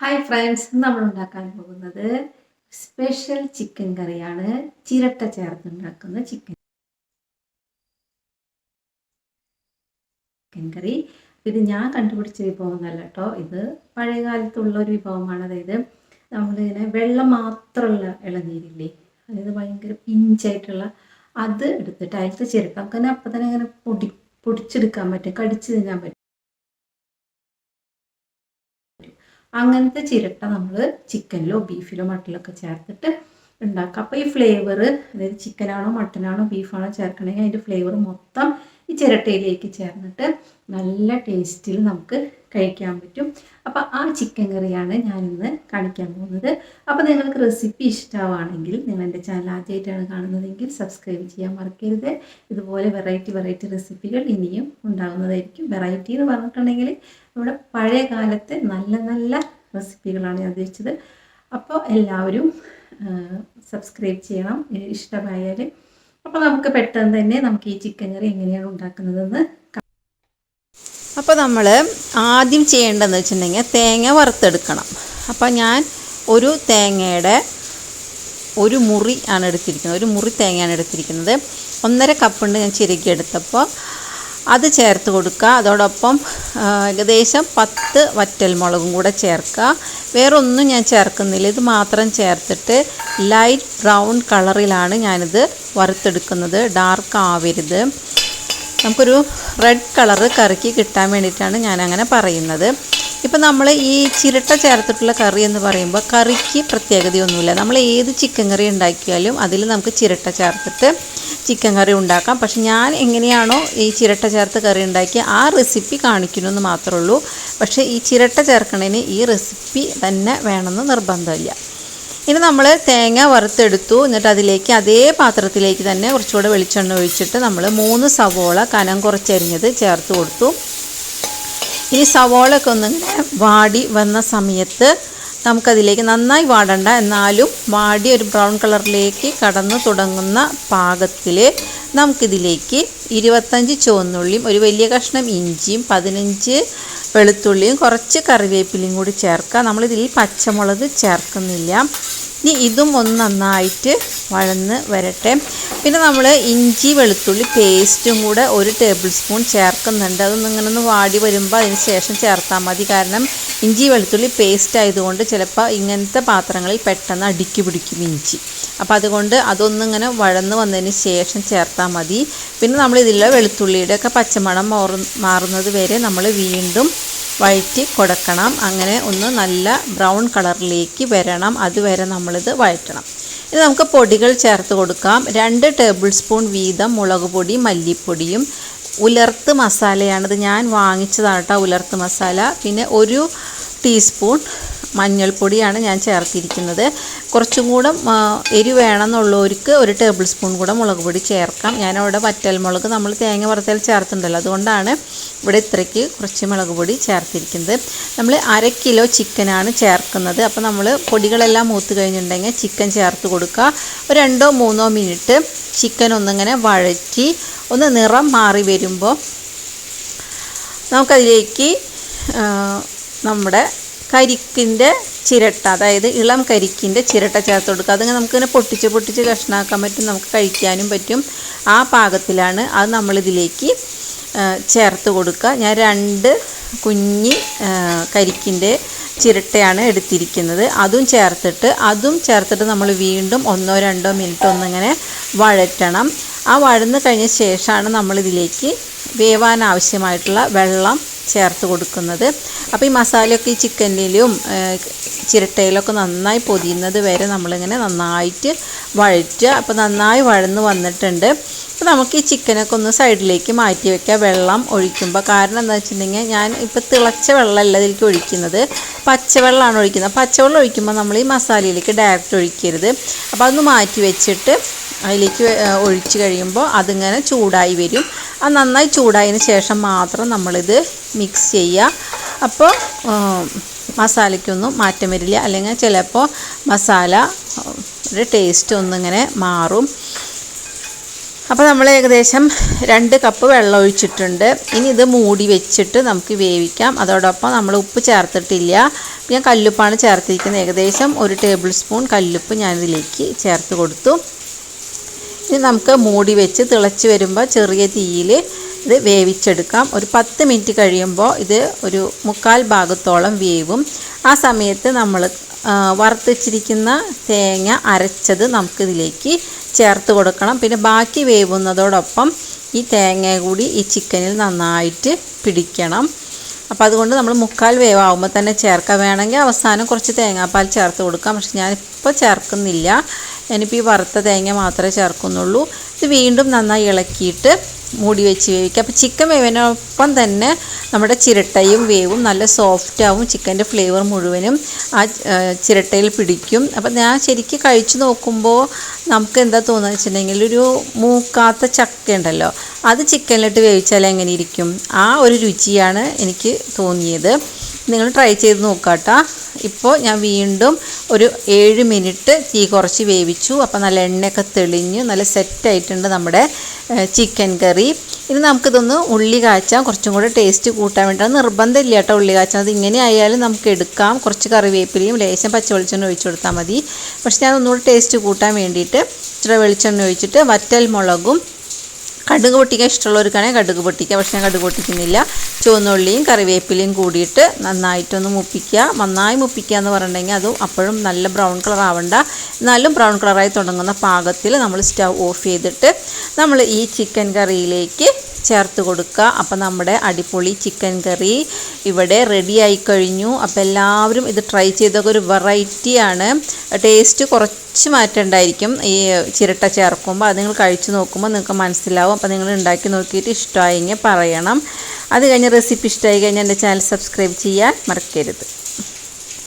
Hi friends നമ്മൾ ഉണ്ടാക്കാൻ പോകുന്നത് സ്പെഷ്യൽ ചിക്കൻ കറിയാണ്. ചിരട്ട ചേർത്ത് ഉണ്ടാക്കുന്ന ചിക്കൻ ചിക്കൻ കറി. ഇത് ഞാൻ കണ്ടുപിടിച്ച വിഭവമൊന്നല്ല കേട്ടോ ഇത് പഴയകാലത്തുള്ള ഒരു വിഭവമാണ്. അതായത് നമ്മളിങ്ങനെ വെള്ളം മാത്രമുള്ള ഇളനീരില്ലേ അതായത് ഭയങ്കര പിഞ്ചായിട്ടുള്ള അത് എടുത്തിട്ട് അതിലത്തെ ചിരട്ട. നമുക്ക് തന്നെ അപ്പം തന്നെ അങ്ങനെ പൊടി പൊടിച്ചെടുക്കാൻ പറ്റും. കടിച്ചു തിന്നാൻ പറ്റും. അങ്ങനത്തെ ചിരട്ട നമ്മൾ ചിക്കനിലോ ബീഫിലോ മട്ടനിലൊക്കെ ചേർത്തിട്ട് ഉണ്ടാക്കുക അപ്പോൾ ഈ ഫ്ലേവർ അതായത് ചിക്കനാണോ മട്ടനാണോ ബീഫാണോ ചേർക്കണമെങ്കിൽ അതിന്റെ ഫ്ലേവർ മൊത്തം ഈ ചിരട്ടയിലേക്ക് ചേർന്നിട്ട് നല്ല ടേസ്റ്റിൽ നമുക്ക് കഴിക്കാൻ പറ്റും. അപ്പോൾ ആ ചിക്കൻ കറിയാണ് ഞാനിന്ന് കാണിക്കാൻ പോകുന്നത്. അപ്പോൾ നിങ്ങൾക്ക് റെസിപ്പി ഇഷ്ടമാണെങ്കിൽ നിങ്ങൾ എന്റെ ചാനൽ ആദ്യമായിട്ടാണ് കാണുന്നതെങ്കിൽ സബ്സ്ക്രൈബ് ചെയ്യാൻ മറക്കരുത്. ഇതുപോലെ വെറൈറ്റി വെറൈറ്റി റെസിപ്പികൾ ഇനിയും ഉണ്ടാകുന്നതായിരിക്കും. വെറൈറ്റി എന്ന് പറഞ്ഞിട്ടുണ്ടെങ്കിൽ നമ്മുടെ പഴയ കാലത്തെ നല്ല നല്ല റെസിപ്പികളാണ് ഞാൻ ഉദ്ദേശിച്ചത്. അപ്പോൾ എല്ലാവരും സബ്സ്ക്രൈബ് ചെയ്യണം. ഇഷ്ടമായാൽ അപ്പോൾ നമുക്ക് പെട്ടെന്ന് തന്നെ നമുക്ക് ഈ ചിക്കൻ കറി എങ്ങനെയാണ് ഉണ്ടാക്കുന്നതെന്ന് അപ്പോൾ നമ്മൾ ആദ്യം ചെയ്യേണ്ടതെന്ന് വെച്ചിട്ടുണ്ടെങ്കിൽ തേങ്ങ വറുത്തെടുക്കണം. അപ്പോൾ ഞാൻ ഒരു തേങ്ങയുടെ ഒരു മുറി ആണ് എടുത്തിരിക്കുന്നത്. ഒരു മുറി തേങ്ങയാണ് എടുത്തിരിക്കുന്നത്. ഒന്നര കപ്പുണ്ട് ഞാൻ ചിരകി എടുത്തപ്പോൾ അത് ചേർത്ത് കൊടുക്കുക. അതോടൊപ്പം ഏകദേശം പത്ത് വറ്റൽമുളകും കൂടെ ചേർക്കുക. വേറൊന്നും ഞാൻ ചേർക്കുന്നില്ല. ഇത് മാത്രം ചേർത്തിട്ട് ലൈറ്റ് ബ്രൗൺ കളറിലാണ് ഞാനിത് വറുത്തെടുക്കുന്നത്. ഡാർക്ക് ആവരുത്. നമുക്കൊരു റെഡ് കളറ് കറിക്ക് കിട്ടാൻ വേണ്ടിയിട്ടാണ് ഞാനങ്ങനെ പറയുന്നത്. ഇപ്പം നമ്മൾ ഈ ചിരട്ട ചേർത്തിട്ടുള്ള കറി എന്ന് പറയുമ്പോൾ കറിക്ക് പ്രത്യേകതയൊന്നുമില്ല. നമ്മൾ ഏത് ചിക്കൻ കറി ഉണ്ടാക്കിയാലും അതിൽ നമുക്ക് ചിരട്ട ചേർത്തിട്ട് ചിക്കൻ കറി ഉണ്ടാക്കാം. പക്ഷെ ഞാൻ എങ്ങനെയാണോ ഈ ചിരട്ട ചേർത്ത് കറി ഉണ്ടാക്കിയ ആ റെസിപ്പി കാണിക്കണമെന്ന് മാത്രമേ ഉള്ളൂ പക്ഷേ ഈ ചിരട്ട ചേർക്കണതിന് ഈ റെസിപ്പി തന്നെ വേണമെന്ന് നിർബന്ധമില്ല. ഇനി നമ്മൾ തേങ്ങ വറുത്തെടുത്തു. എന്നിട്ട് അതിലേക്ക് അതേ പാത്രത്തിലേക്ക് തന്നെ കുറച്ചുകൂടെ വെളിച്ചെണ്ണ ഒഴിച്ചിട്ട് നമ്മൾ മൂന്ന് സവോള കനം കുറച്ചരിഞ്ഞത് ചേർത്ത് കൊടുത്തു. ഇനി സവോളൊക്കെ ഒന്നിങ്ങനെ വാടി വന്ന സമയത്ത് നമുക്കതിലേക്ക് നന്നായി വാടണ്ട. എന്നാലും വാടി ഒരു ബ്രൗൺ കളറിലേക്ക് കടന്നു തുടങ്ങുന്ന പാകത്തിൽ നമുക്കിതിലേക്ക് ഇരുപത്തഞ്ച് ചുവന്നുള്ളിയും ഒരു വലിയ കഷ്ണം ഇഞ്ചിയും പതിനഞ്ച് വെളുത്തുള്ളിയും കുറച്ച് കറിവേപ്പിലയും കൂടി ചേർക്കാം. നമ്മളിതിൽ പച്ചമുളക് ചേർക്കുന്നില്ല. ഇനി ഇതും ഒന്ന് നന്നായിട്ട് വഴന്ന് വരട്ടെ. പിന്നെ നമ്മൾ ഇഞ്ചി വെളുത്തുള്ളി പേസ്റ്റും കൂടെ ഒരു ടേബിൾ സ്പൂൺ ചേർക്കുന്നുണ്ട്. അതൊന്നും ഇങ്ങനെ ഒന്ന് വാടി വരുമ്പോൾ അതിന് ശേഷം ചേർത്താൽ മതി. കാരണം ഇഞ്ചി വെളുത്തുള്ളി പേസ്റ്റ് ആയതുകൊണ്ട് ചിലപ്പോൾ ഇങ്ങനത്തെ പാത്രങ്ങളിൽ പെട്ടെന്ന് അടുക്കി പിടിക്കും ഇഞ്ചി. അപ്പോൾ അതുകൊണ്ട് അതൊന്നിങ്ങനെ വഴന്ന് വന്നതിന് ശേഷം ചേർത്താൽ മതി. പിന്നെ നമ്മൾ ഇതിലുള്ള വെളുത്തുള്ളിയുടെ ഒക്കെ പച്ചമണം മാറുന്നത് വരെ നമ്മൾ വീണ്ടും വഴറ്റി കൊടുക്കണം. അങ്ങനെ ഒന്ന് നല്ല ബ്രൗൺ കളറിലേക്ക് വരണം. അതുവരെ നമ്മളിത് വഴറ്റണം. ഇനി നമുക്ക് പൊടികൾ ചേർത്ത് കൊടുക്കാം. രണ്ട് ടേബിൾ സ്പൂൺ വീതം മുളക് പൊടി മല്ലിപ്പൊടിയും. ഉലർത്ത് മസാലയാണിത് ഞാൻ വാങ്ങിച്ചതാണ് ഉലർത്ത് മസാല. പിന്നെ ഒരു ടീസ്പൂൺ മഞ്ഞൾപ്പൊടിയാണ് ഞാൻ ചേർത്തിരിക്കുന്നത്. കുറച്ചും കൂടെ എരി വേണമെന്നുള്ളവർക്ക് ഒരു ടേബിൾ സ്പൂൺ കൂടെ മുളക് പൊടി ചേർക്കാം. ഞാനവിടെ വറ്റൽമുളക് നമ്മൾ തേങ്ങ വറുത്തൽ ചേർത്തിട്ടുണ്ടല്ലോ. അതുകൊണ്ടാണ് ഇവിടെ ഇത്രയ്ക്ക് കുറച്ച് മുളക് പൊടി ചേർത്തിരിക്കുന്നത്. നമ്മൾ അര കിലോ ചിക്കനാണ് ചേർക്കുന്നത്. അപ്പോൾ നമ്മൾ പൊടികളെല്ലാം മൂത്ത് കഴിഞ്ഞിട്ടുണ്ടെങ്കിൽ ചിക്കൻ ചേർത്ത് കൊടുക്കുക. ഒരു രണ്ടോ മൂന്നോ മിനിറ്റ് ചിക്കൻ ഒന്നിങ്ങനെ വഴറ്റി ഒന്ന് നിറം മാറി വരുമ്പോൾ നമുക്കതിലേക്ക് നമ്മുടെ കരിക്കിന്റെ ചിരട്ട അതായത് ഇളം കരിക്കിന്റെ ചിരട്ട ചേർത്ത് കൊടുക്കുക. അതിങ്ങനെ നമുക്കിങ്ങനെ പൊട്ടിച്ച് പൊട്ടിച്ച് കഷ്ണാക്കാൻ പറ്റും നമുക്ക് കഴിക്കാനും പറ്റും. ആ പാകത്തിലാണ് അത് നമ്മളിതിലേക്ക് ചേർത്ത് കൊടുക്കുക. ഞാൻ രണ്ട് കുഞ്ഞി കരിക്കിന്റെ ചിരട്ടയാണ് എടുത്തിരിക്കുന്നത്. അതും ചേർത്തിട്ട് അതും ചേർത്തിട്ട് നമ്മൾ വീണ്ടും ഒന്നോ രണ്ടോ മിനിറ്റ് ഒന്നിങ്ങനെ വഴറ്റണം. ആ വഴന്ന് കഴിഞ്ഞ ശേഷമാണ് നമ്മളിതിലേക്ക് വേവാൻ ആവശ്യമായിട്ടുള്ള വെള്ളം ചേർത്ത് കൊടുക്കുന്നത്. അപ്പോൾ ഈ മസാലയൊക്കെ ഈ ചിക്കനിലും ചിരട്ടയിലൊക്കെ നന്നായി പൊതിയുന്നത് വരെ നമ്മളിങ്ങനെ നന്നായിട്ട് വഴറ്റുക. അപ്പോൾ നന്നായി വഴന്ന് വന്നിട്ടുണ്ട്. അപ്പോൾ നമുക്ക് ഈ ചിക്കനൊക്കെ ഒന്ന് സൈഡിലേക്ക് മാറ്റി വയ്ക്കുക വെള്ളം ഒഴിക്കുമ്പോൾ കാരണം എന്താ വെച്ചിട്ടുണ്ടെങ്കിൽ ഞാൻ ഇപ്പോൾ തിളച്ച വെള്ളമല്ല ഇതിലേക്ക് ഒഴിക്കുന്നത്. പച്ചവെള്ളമാണ് ഒഴിക്കുന്നത്. പച്ചവെള്ളം ഒഴിക്കുമ്പോൾ നമ്മൾ ഈ മസാലയിലേക്ക് ഡയറക്റ്റ് ഒഴിക്കരുത്. അപ്പോൾ അതൊന്ന് മാറ്റി വെച്ചിട്ട് അതിലേക്ക് ഒഴിച്ച് കഴിയുമ്പോൾ അതിങ്ങനെ ചൂടായി വരും. അത് നന്നായി ചൂടായതിന് ശേഷം മാത്രം നമ്മളിത് മിക്സ് ചെയ്യുക. അപ്പോൾ മസാലയ്ക്കൊന്നും മാറ്റം വരില്ല. അല്ലെങ്കിൽ ചിലപ്പോൾ മസാല ഒരു ടേസ്റ്റ് ഒന്നിങ്ങനെ മാറും. അപ്പോൾ നമ്മൾ ഏകദേശം രണ്ട് കപ്പ് വെള്ളം ഒഴിച്ചിട്ടുണ്ട്. ഇനി ഇത് മൂടി വെച്ചിട്ട് നമുക്ക് വേവിക്കാം. അതോടൊപ്പം നമ്മൾ ഉപ്പ് ചേർത്തിട്ടില്ല. ഞാൻ കല്ലുപ്പാണ് ചേർത്തിരിക്കുന്നത്. ഏകദേശം ഒരു ടേബിൾ സ്പൂൺ കല്ലുപ്പ് ഞാനിതിലേക്ക് ചേർത്ത് കൊടുത്തു. ഇനി നമുക്ക് മൂടി വെച്ച് തിളച്ച് വരുമ്പോൾ ചെറിയ തീയിൽ ഇത് വേവിച്ചെടുക്കാം. ഒരു പത്ത് മിനിറ്റ് കഴിയുമ്പോൾ ഇത് ഒരു മുക്കാൽ ഭാഗത്തോളം വേവും. ആ സമയത്ത് നമ്മൾ വറുത്തിച്ചിരിക്കുന്ന തേങ്ങ അരച്ചത് നമുക്കിതിലേക്ക് ചേർത്ത് കൊടുക്കണം. പിന്നെ ബാക്കി വേവുന്നതോടൊപ്പം ഈ തേങ്ങ കൂടി ഈ ചിക്കനിൽ നന്നായിട്ട് പിടിക്കണം. അപ്പോൾ അതുകൊണ്ട് നമ്മൾ മുക്കാൽ വേവാകുമ്പോൾ തന്നെ ചേർക്കാൻ വേണമെങ്കിൽ അവസാനം കുറച്ച് തേങ്ങാപ്പാൽ ചേർത്ത് കൊടുക്കാം. പക്ഷെ ഞാനിപ്പോൾ ചേർക്കുന്നില്ല. ഞാനിപ്പോൾ ഈ വറുത്ത തേങ്ങ മാത്രമേ ചേർക്കുന്നുള്ളൂ. ഇത് വീണ്ടും നന്നായി ഇളക്കിയിട്ട് മൂടി വെച്ച് വേവിക്കുക. അപ്പോൾ ചിക്കൻ വേവിനൊപ്പം തന്നെ നമ്മുടെ ചിരട്ടയും വേവും നല്ല സോഫ്റ്റ് ആവും. ചിക്കന്റെ ഫ്ലേവർ മുഴുവനും ആ ചിരട്ടയിൽ പിടിക്കും. അപ്പോൾ ഞാൻ ശരിക്കും കഴിച്ചു നോക്കുമ്പോൾ നമുക്ക് എന്താ തോന്നുന്നത് വെച്ചിട്ടുണ്ടെങ്കിൽ ഒരു മൂക്കാത്ത ചക്ക ഉണ്ടല്ലോ അത് ചിക്കനിലിട്ട് വേവിച്ചാൽ എങ്ങനെ ഇരിക്കും? ആ ഒരു രുചിയാണ് എനിക്ക് തോന്നിയത്. നിങ്ങൾ ട്രൈ ചെയ്ത് നോക്കാട്ടോ. ഇപ്പോൾ ഞാൻ വീണ്ടും ഒരു ഏഴ് മിനിറ്റ് തീ കുറച്ച് വേവിച്ചു. അപ്പോൾ നല്ല എണ്ണയൊക്കെ തെളിഞ്ഞു. നല്ല സെറ്റായിട്ടുണ്ട് നമ്മുടെ ചിക്കൻ കറി ഇനി നമുക്കിതൊന്ന് ഉള്ളി കാച്ചാം. കുറച്ചും കൂടെ ടേസ്റ്റ് കൂട്ടാൻ വേണ്ടിയിട്ട് നിർബന്ധമില്ല കേട്ടോ ഉള്ളി കാച്ചാൽ അത് ഇങ്ങനെ ആയാലും നമുക്ക് എടുക്കാം. കുറച്ച് കറിവേപ്പിലയും ലേശം പച്ച വെളിച്ചെണ്ണ ഒഴിച്ചു കൊടുത്താൽ മതി. പക്ഷേ ഞാൻ ഒന്നുകൂടെ ടേസ്റ്റ് കൂട്ടാൻ വേണ്ടിയിട്ട് ഇച്ചിരി വെളിച്ചെണ്ണ ഒഴിച്ചിട്ട് വറ്റൽ മുളകും കടുക് പൊട്ടിക്കാൻ ഇഷ്ടമുള്ളവർക്കാണെങ്കിൽ കടുക് പൊട്ടിക്കുക പക്ഷേ ഞാൻ കടുക് പൊട്ടിക്കുന്നില്ല. ചുവന്നുള്ളിയും കറിവേപ്പിലയും കൂടിയിട്ട് നന്നായിട്ടൊന്ന് മുപ്പിക്കുക. നന്നായി മുപ്പിക്കുക എന്ന് പറഞ്ഞിട്ടുണ്ടെങ്കിൽ അതും അപ്പോഴും നല്ല ബ്രൗൺ കളർ ആവണ്ട. എന്നാലും ബ്രൗൺ കളറായി തുടങ്ങുന്ന പാകത്തിൽ നമ്മൾ സ്റ്റവ് ഓഫ് ചെയ്തിട്ട് നമ്മൾ ഈ ചിക്കൻ കറിയിലേക്ക് ചേർത്ത് കൊടുക്കുക. അപ്പം നമ്മുടെ അടിപൊളി ചിക്കൻ കറി ഇവിടെ റെഡി ആയി കഴിഞ്ഞു. അപ്പോൾ എല്ലാവരും ഇത് ട്രൈ ചെയ്തൊക്കെ ഒരു വെറൈറ്റിയാണ് ടേസ്റ്റ് കുറച്ച് മാറ്റം ഉണ്ടായിരിക്കും ഈ ചിരട്ട ചേർക്കുമ്പോൾ. അത് നിങ്ങൾ കഴിച്ചു നോക്കുമ്പോൾ നിങ്ങൾക്ക് മനസ്സിലാവും. അപ്പോൾ നിങ്ങൾ ഉണ്ടാക്കി നോക്കിയിട്ട് ഇഷ്ടമായെങ്കിൽ പറയണം. അത് കഴിഞ്ഞ് റെസിപ്പി ഇഷ്ടമായി കഴിഞ്ഞാൽ എന്റെ ചാനൽ സബ്സ്ക്രൈബ് ചെയ്യാൻ മറക്കരുത്.